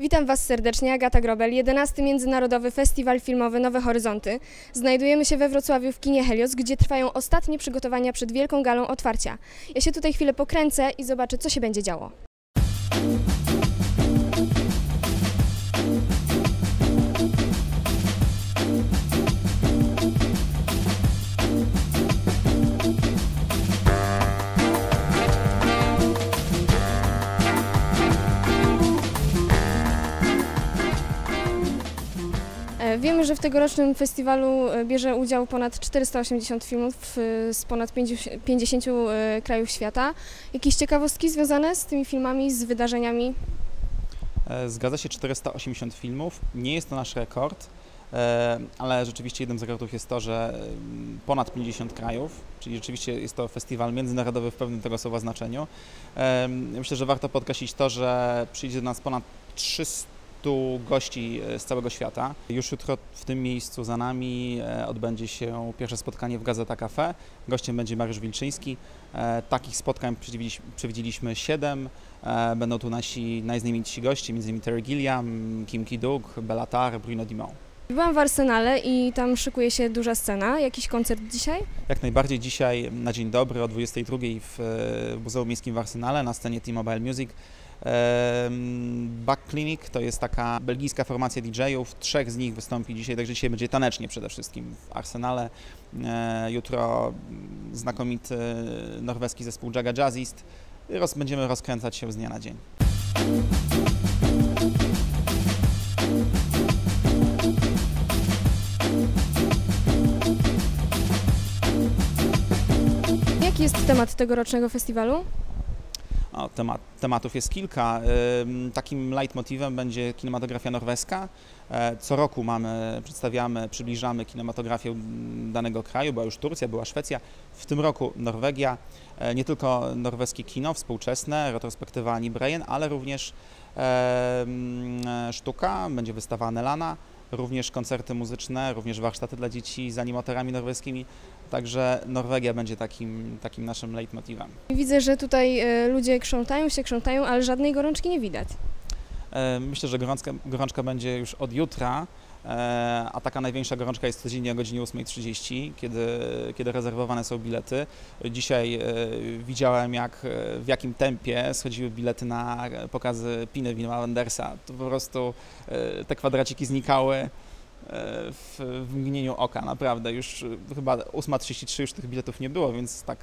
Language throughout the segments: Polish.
Witam Was serdecznie, Agata Grobel, 11. Międzynarodowy Festiwal Filmowy Nowe Horyzonty. Znajdujemy się we Wrocławiu w kinie Helios, gdzie trwają ostatnie przygotowania przed wielką galą otwarcia. Ja się tutaj chwilę pokręcę i zobaczę, co się będzie działo. Wiemy, że w tegorocznym festiwalu e, bierze udział ponad 480 filmów e, z ponad 50 50 e, krajów świata. Jakieś ciekawostki związane z tymi filmami, z wydarzeniami? Zgadza się 480 filmów. Nie jest to nasz rekord, ale rzeczywiście jednym z rekordów jest to, że mm, ponad 50 krajów, czyli rzeczywiście jest to festiwal międzynarodowy w pewnym tego słowa znaczeniu. Myślę, że warto podkreślić to, że przyjdzie do nas ponad 300 gości e, z całego świata. Już jutro w tym miejscu za nami e, odbędzie się pierwsze spotkanie w Gazeta Cafe. Gościem będzie Mariusz Wilczyński. E, Takich spotkań przewidzieliśmy- przewidzieliśmy 7. E, Będą tu nasi najznamienitsi goście, m.in. Terry Gilliam, Kim Ki-duk, Bellatar, Bruno Dumont. Byłam w Arsenale i tam szykuje się duża scena. Jakiś koncert dzisiaj? Jak najbardziej dzisiaj na dzień dobry o 22 w Muzeum Miejskim w Arsenale na scenie T-Mobile Music. Back Clinic to jest taka belgijska formacja DJ-ów. Trzech z nich wystąpi dzisiaj, także dzisiaj będzie tanecznie przede wszystkim w Arsenale. E, Jutro znakomity norweski zespół Jaga Jazzist. Będziemy rozkręcać się z dnia na dzień. Jaki jest temat tegorocznego festiwalu? O, temat, tematów jest kilka. Takim leitmotivem będzie kinematografia norweska. E, Co roku mamy, przedstawiamy, przybliżamy kinematografię danego kraju. Była już Turcja, była Szwecja. W tym roku Norwegia. E, Nie tylko norweskie kino współczesne, retrospektywa Annie Breyen, ale również sztuka, będzie wystawa Nelana, również koncerty muzyczne, również warsztaty dla dzieci z animatorami norweskimi. Także Norwegia będzie takim, takim naszym leitmotivem. Widzę, że tutaj e, ludzie krzątają się, krzątają, ale żadnej gorączki nie widać. E, Myślę, że gorączka, gorączka będzie już od jutra, a taka największa gorączka jest codziennie o godzinie 8.30, kiedy, kiedy rezerwowane są bilety. Dzisiaj e, widziałem, jak, e, w jakim tempie schodziły bilety na pokazy Piny Wima Wendersa. To po prostu e, te kwadraciki znikały e, w, w mgnieniu oka, naprawdę. Już e, chyba 8.33 już tych biletów nie było, więc tak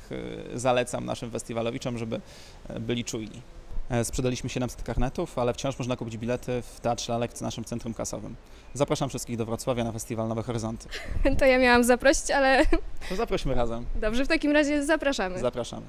e, zalecam naszym festiwalowiczom, żeby e, byli czujni. E, Sprzedaliśmy 700 karnetów, ale wciąż można kupić bilety w Teatrze Lekcji naszym centrum kasowym. Zapraszam wszystkich do Wrocławia na festiwal Nowe Horyzonty. To ja miałam zaprosić, ale To zaprośmy razem. dobrze, w takim razie zapraszamy. Zapraszamy.